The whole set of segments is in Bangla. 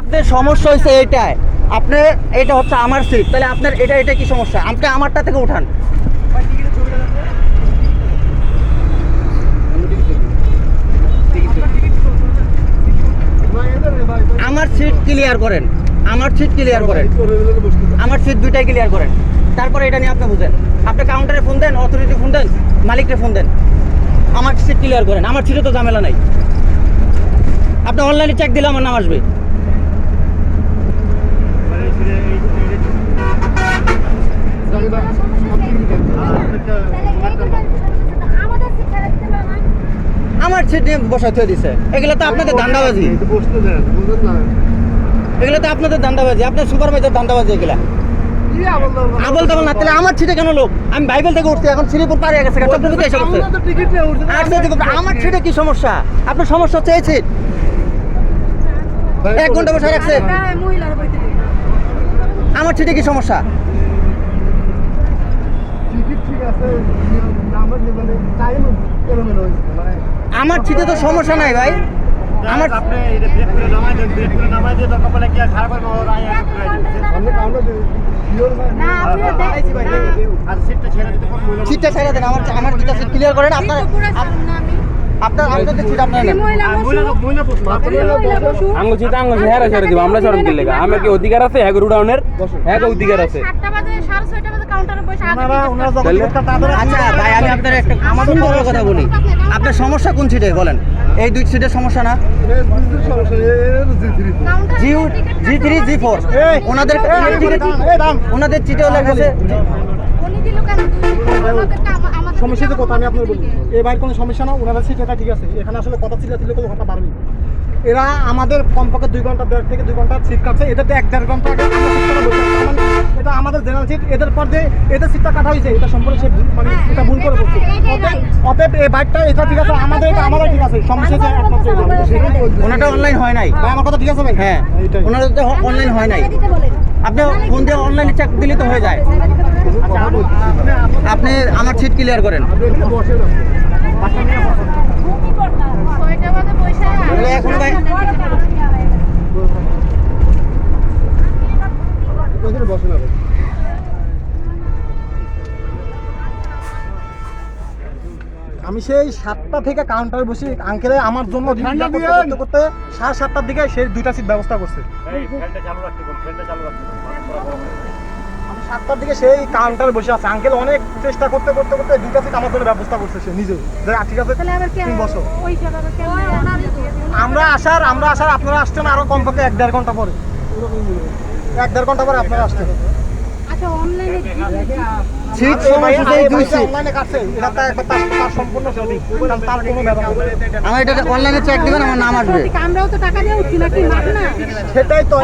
আপনার সমস্যা হয়েছে এটাই আপনার এটা হচ্ছে আমার সিট তাহলে আপনার এটা এটা কি সমস্যা? আপনি আমারটা থেকে উঠান। আমার সিট ক্লিয়ার করেন। আমার সিট ক্লিয়ার করেন। আমার সিট দুইটাই ক্লিয়ার করেন। তারপরে এটা নিয়ে আপনি বুঝেন। আপনি কাউন্টারে ফোন দেন অথরিটি ফোন দেন, মালিককে ফোন দেন। আমার সিট ক্লিয়ার করেন। আমার সিটে তো ঝামেলা নাই। আপনি অনলাইনে চেক দিলে আমার নাম আসবে। আমার সিট নিয়ে বসাতে হয়ে দিছে। এগুলো তো আপনাদের ধান্দাবাজি এগুলো তো আপনাদের ধান্দাবাজি আপনার সুপারভাইজার ধান্দাবাজি এগুলা। আবল তাবল না তাহলে আমার সিটে কেন লোক? আমি বাইবেল থেকে উঠছি এখন শ্রীপুর পারে গেছে চক্রবর্তী এসে করছে আমার সিটে কি সমস্যা? আপনার সমস্যা হচ্ছে এই সিট এক ঘণ্টা বসে রাখছে। আমার সিটে কি সমস্যা? আমার সিটে তো সমস্যা নাই ভাই। আমার সিটটা ছেড়ে দেন আমার আমার সিট ক্লিয়ার করেন আপনার আপনার হেরা ছেড়ে দিব আমরা কি অধিকার আছে? হ্যাঁ রুডাউনের হ্যাঁ অধিকার আছে। আচ্ছা ভাই আমি আপনার একটা আমার সুন্দর কথা বলি। আপনার সমস্যা কোন সিটে বলেন। এই দুই সিটের সমস্যা না? জি জি থ্রি জি ফোর ওনাদের ওনাদের চিটে লেগেছে সমস্যা তো কথা আমি আপনার বলি। এ বাইর কোনো সমস্যা না ওনারা সিট এটা ঠিক আছে। এখানে আসলে কথা ছিল ছিল কোনো কথা পারবি এরা আমাদের কমপক্ষে দুই ঘণ্টা দেড় থেকে দুই ঘণ্টা সিট কাটছে। এদের তো এক দেড় ঘণ্টা আগে মানে এটা আমাদের জেনারেল সিট এদের পর যে এদের সিটটা কাটা হয়েছে এটা সম্পূর্ণ সে মানে এটা ভুল করে বসছে অতএব এই বাইকটা এটা ঠিক আছে আমাদের এটা আমাদের ঠিক আছে। সমস্যা একমাত্র বলছি। ওনাটা অনলাইন হয় নাই। ভাই আমার কথা ঠিক আছে ভাই? হ্যাঁ। তো অনলাইন হয় নাই। আপনি ফোন দিয়ে অনলাইনে চেক দিলে তো হয়ে যায়। আপনি আমার সিট ক্লিয়ার করেন। এখন ভাই- বসে না আমি সেই সাতটা থেকে কাউন্টার বসি। আঙ্কেলে আমার জন্য করতে করতে সাড়ে সাতটার দিকে সেই দুইটা সিট ব্যবস্থা করছে। সাতটার দিকে সেই কাউন্টার বসে আছে। আঙ্কেল অনেক চেষ্টা করতে করতে করতে দুটা সিট আমার জন্য ব্যবস্থা করছে সে নিজে ঠিক আছে তিন কেন আমরা আসার আমরা আসার আপনারা আসছেন আরও কমপক্ষে এক দেড় ঘণ্টা পরে। এক দেড় ঘণ্টা পরে আপনারা আসছেন। আমার এটা অনলাইনে চেক দিবেন আমার নাম আসবে। আমরাও তো টাকা দিয়ে উঠছি নাকি না? সেটাই তো।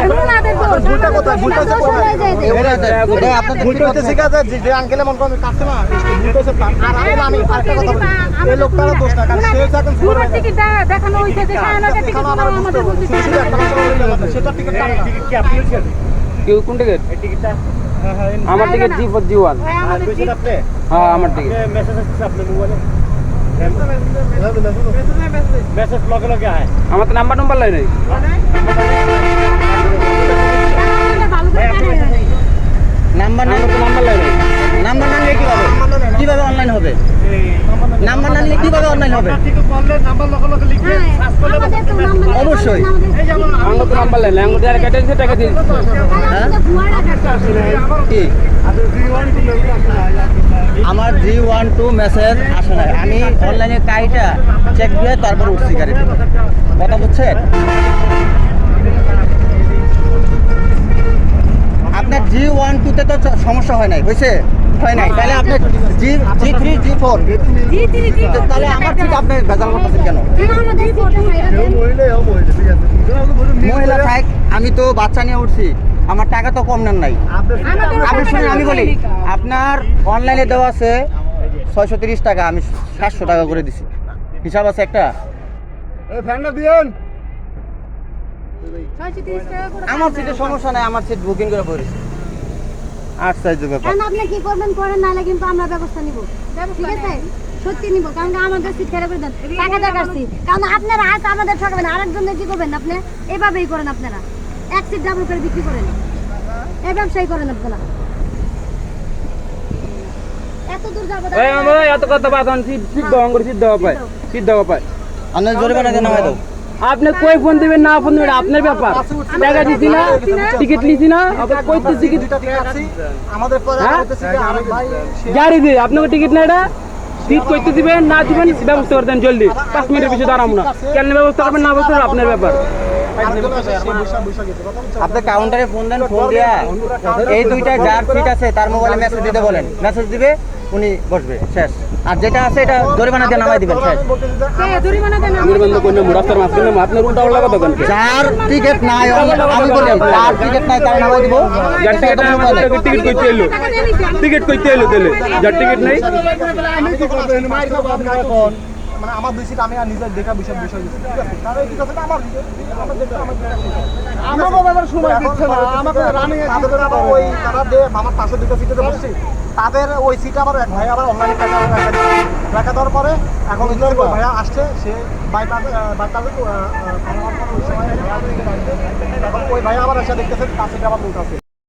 ভুলটা কোথায়? ভুলটা হচ্ছে আমাদের দোষ যায় যে। এবারে এটা আপনাদের ভুলটা হচ্ছে ঠিক আছে। যে- যে মন করে কাটছে না। ভুলটা হচ্ছে আর আঙ্কেল আমি আরেকটা কথা বলি। এই লোকটারও দোষ না কারণ সে হচ্ছে এখন পুরো টিকিট দেখানো হয়েছে যে সাড়ে টিকিট আমাদের। বলছে সেটা টিকিট কাটে না। কেউ কোন টিকিট এই- আমার ticket G four G one ভাই আমাদের জি- হ্যাঁ আমার টিকিট আমার তো নাম্বার নাম্বার লাই নাই জানে। নাম্বার তো নাম্বার নাই নাম্বার না নিলে কীভাবে? কীভাবে অনলাইন হবে? নাম্বার না নিলে কীভাবে অনলাইন হবে? নাম্বার অবশ্যই। আমার তো নাম্বার লাই নাই আমার যারা কেটে টাকা দিয়ে টাকা। কি আমার জি ওয়ান টু মেসেজ আসে না আমি অনলাইনে কাইটা চেক দিয়ে তারপর উঠছি গাড়িতে কথা বুঝছেন আপনার জি ওয়ান টুতে তো সমস্যা হয় নাই হয়েছে হয় নাই। তাহলে আপনার জি জি থ্রি জি ফোর। জি, জি, জি। তাহলে আমার ঠিক আপনি ভেজাল করতেছেন কেন? মহিলা থাক আমি তো বাচ্চা নিয়ে উঠছি। আমার টাকা তো কম নেন নাই। আপনি শুনুন আমি বলি আপনার অনলাইনে দেওয়া আছে ছয়শো তিরিশ টাকা আমি সাতশো টাকা করে দিছি। হিসাব আছে একটা? তিরিশ আমার সিটের সমস্যা নাই আমার সিট বুকিং করে পড়েছি আট সাইজের ব্যাপার। কারণ আপনি কি করবেন করেন নাহলে কিন্তু আমরা ব্যবস্থা নিব। ঠিক আছে? সত্যি নিব কারণ আমাদের সিট খারাপ করে দেন। টাকা দেখাচ্ছি কারণ আপনারা আজ আমাদের ঠকাবেন আরেকজনের কি করবেন আপনি? এভাবেই করেন আপনারা। এক সিট ডাবল করে বিক্রি করেন। এই ব্যবসায়ী করেন আপনারা। এত দূর যাব এত কথা বাদ সিট সিট দাও সিট দাও পায়। সিট দাও পায়। আপনার জরিমানা নামাই দাও। আপনি কই ফোন দিবেন না ফোন দিবেন আপনার ব্যাপার। টাকা দিছি না টিকিট নিছি না আবার কই তো টিকিট? আছে আমাদের পরে হ্যাঁ? গাড়ি দিয়ে আপনাকে টিকিট না এটা? সিট করতে দিবেন না দিবেন ব্যবস্থা করে দেন জলদি। পাঁচ মিনিটের বেশি দাঁড়াবো না। কেন ব্যবস্থা করবেন না ব্যবস্থা আপনার ব্যাপার? আপনি কাউন্টারে ফোন দেন ফোন দিয়া। এই দুইটা যার সিট আছে তার মোবাইলে মেসেজ দিতে বলেন। মেসেজ দিবে উনি বসবে শেষ। আর যেটা আছে এটা জরিমানা দিয়ে নামাই দিবেন হ্যাঁ যার টিকিট নাই আমি বলি যার টিকিট নাই তার নামাই দিব। টিকিট করতে এলো। টিকিট কইতে এলো তাহলে। যার টিকিট নাই। মানে আমার দুই সিট আমি আর নিজের দেখা বিষয় বিষয় ঠিক আছে? তাহলে এই না? আমার আমাকে আবার সময় দিচ্ছে না আমাকে রানিং তাদের আবার ওই তারা যে আমার পাশে দুটো সিটে বসছি তাদের ওই সিটে আবার এক ভাই আবার অনলাইনে টাকা রাখা। রাখা দেওয়ার পরে এখন ভাইয়া আসছে সে বাইপাস বাইপাস ওই সময় ওই ভাইয়া আবার এসে দেখতেছে তার সিটে আবার লোক আছে